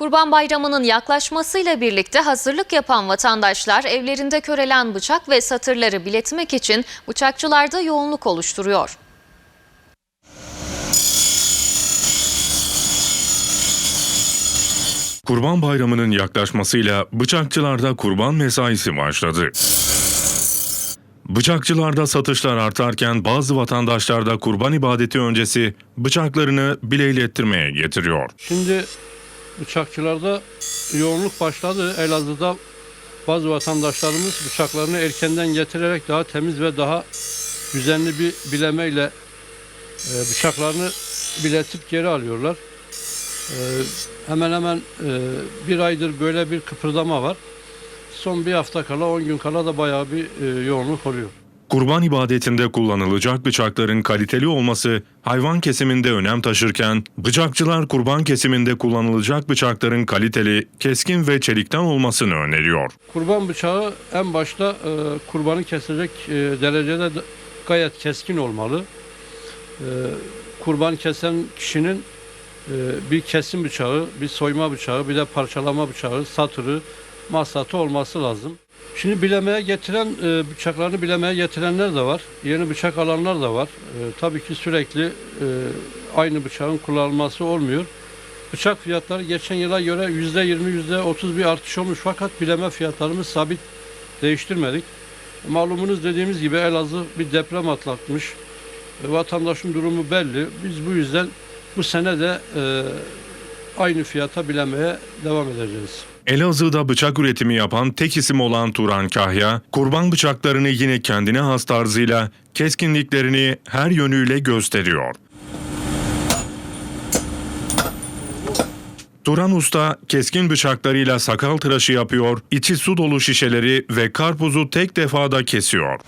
Kurban Bayramı'nın yaklaşmasıyla birlikte hazırlık yapan vatandaşlar evlerinde körelen bıçak ve satırları biletmek için bıçakçılarda yoğunluk oluşturuyor. Kurban Bayramı'nın yaklaşmasıyla bıçakçılarda kurban mesaisi başladı. Bıçakçılarda satışlar artarken bazı vatandaşlar da kurban ibadeti öncesi bıçaklarını bileylettirmeye getiriyor. Şimdi bıçakçılarda yoğunluk başladı. Elazığ'da bazı vatandaşlarımız bıçaklarını erkenden getirerek daha temiz ve daha düzenli bir bilemeyle e, bıçaklarını biletip geri alıyorlar. E, hemen hemen e, bir aydır böyle bir kıpırdama var. Son bir hafta kala, 10 gün kala da bayağı bir yoğunluk oluyor. Kurban ibadetinde kullanılacak bıçakların kaliteli olması hayvan kesiminde önem taşırken bıçakçılar kurban kesiminde kullanılacak bıçakların kaliteli, keskin ve çelikten olmasını öneriyor. Kurban bıçağı en başta e, kurbanı kesecek e, derecede de gayet keskin olmalı. E, kurban kesen kişinin e, bir kesim bıçağı, bir soyma bıçağı, bir de parçalama bıçağı, satırı, masatı olması lazım. Şimdi bilemeye getiren, e, bıçaklarını bilemeye getirenler de var. Yeni bıçak alanlar da var. E, tabii ki sürekli e, aynı bıçağın kullanılması olmuyor. Bıçak fiyatları geçen yıla göre %20, %30 bir artış olmuş fakat bileme fiyatlarımız sabit değiştirmedik. Malumunuz dediğimiz gibi Elazığ bir deprem atlatmış. E, Vatandaşın durumu belli. Biz bu yüzden bu sene de e, aynı fiyata bilemeye devam edeceğiz. Elazığ'da bıçak üretimi yapan tek isim olan Turan Kahya, kurban bıçaklarını yine kendine has tarzıyla keskinliklerini her yönüyle gösteriyor. Turan Usta keskin bıçaklarıyla sakal tıraşı yapıyor, içi su dolu şişeleri ve karpuzu tek defada kesiyor.